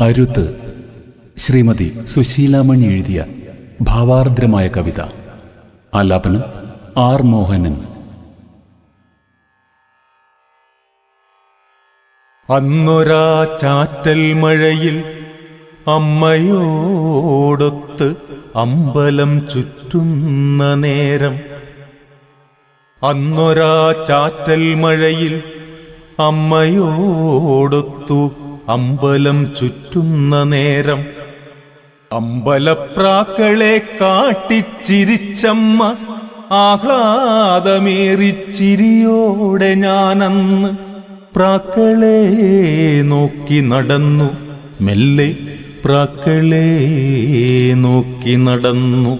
അരുത്ത് ശ്രീമതി സുശീലാമണി എഴുതിയ ഭാവാർദ്രമായ കവിത. ആലാപനം ആർ മോഹനൻ. അന്നൊരാ ചാറ്റൽ മഴയിൽ അമ്മയോടൊത്ത് അമ്പലം ചുറ്റുന്ന നേരം. അന്നൊരാ ചാറ്റൽ മഴയിൽ അമ്മയോടൊത്തു അമ്പലം ചുറ്റുന്ന നേരം അമ്പലപ്രാക്കളെ കാട്ടിച്ചിരിച്ചമ്മ ആഹ്ലാദമേറിച്ചിരിയോടെ ഞാനന്ന് പ്രാക്കളെ നോക്കി നടന്നു. മെല്ലെ പ്രാക്കളെ നോക്കി നടന്നു.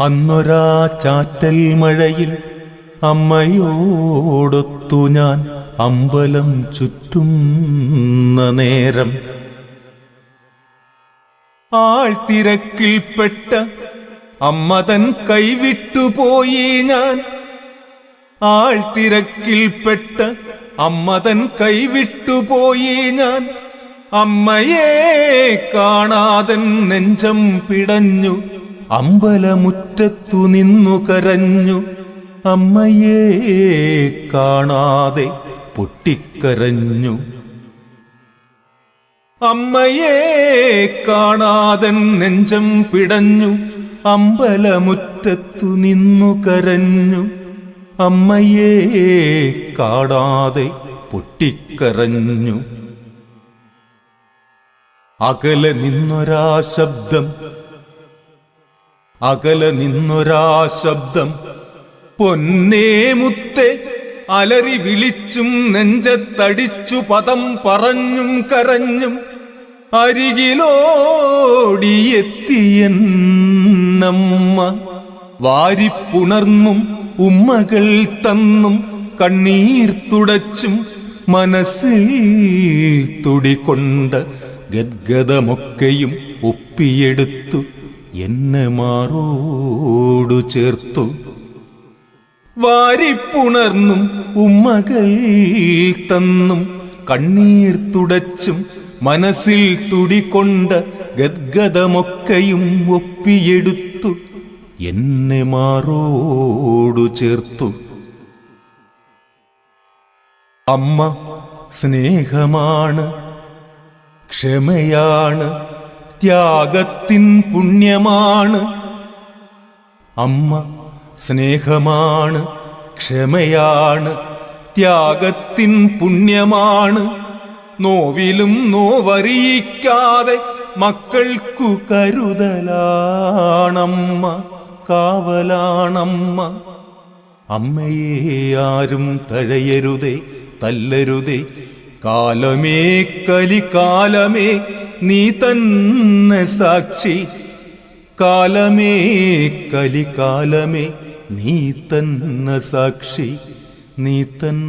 അന്നൊരാ ചാറ്റൽ മഴയിൽ അമ്മയോടൊത്തു ഞാൻ അമ്പലം ചുറ്റുന്ന നേരം. ആൾത്തിരക്കിൽപ്പെട്ട അമ്മതൻ കൈവിട്ടുപോയി ഞാൻ. ആൾത്തിരക്കിൽപ്പെട്ട അമ്മതൻ കൈവിട്ടുപോയി ഞാൻ. അമ്മയെ കാണാതൻ നെഞ്ചം പിടഞ്ഞു. അമ്പലമുറ്റത്തു നിന്നു കരഞ്ഞു. അമ്മയെ കാണാതെ പൊട്ടിക്കരഞ്ഞു. അമ്മയെ കാണാതൻ നെഞ്ചം പിടഞ്ഞു. അമ്പലമുറ്റത്തു നിന്നു കരഞ്ഞു. അമ്മയെ കാണാതെ പൊട്ടിക്കരഞ്ഞു. അകലെ നിന്നൊരാ ശബ്ദം. അകലെ നിന്നൊരാ ശബ്ദം. പൊന്നേ മുത്തെ അലറി വിളിച്ചും നെഞ്ചത്തടിച്ചു പദം പറഞ്ഞും കരഞ്ഞും അരികിലോടിയെത്തിയെന്നമ്മ. വാരിപ്പുണർന്നും ഉമ്മകൾ തന്നും കണ്ണീർ തുടച്ചും മനസ്സിൽ തുടികൊണ്ട് ഗദ്ഗതമൊക്കെയും ഒപ്പിയെടുത്തു എന്നെ മാറോടു ചേർത്തു. വാരിപ്പുണർന്നും ഉമ്മകൾ തന്നും കണ്ണീർ തുടച്ചും മനസ്സിൽ തുടികൊണ്ട ഗദ്ഗതമൊക്കെയും ഒപ്പിയെടുത്തു എന്നെ മാറോടു ചേർത്തു. അമ്മ സ്നേഹമാണ് ക്ഷമയാണ് ത്യാഗത്തിൻ പുണ്യമാണ്. അമ്മ സ്നേഹമാണ് ക്ഷമയാണ് ത്യാഗത്തിൻ പുണ്യമാണ്. നോവിലും നോവറിയിക്കാതെ മക്കൾക്കു കരുതലാണമ്മ കാവലാണമ്മ. അമ്മയെ ആരും തഴയരുതേ തല്ലരുതേ കാലമേ കലികാലമേ നീ തന്നെ സാക്ഷി. കാലമേ കലികാലമേ നീ തന്നെ സാക്ഷി നീ തന്നെ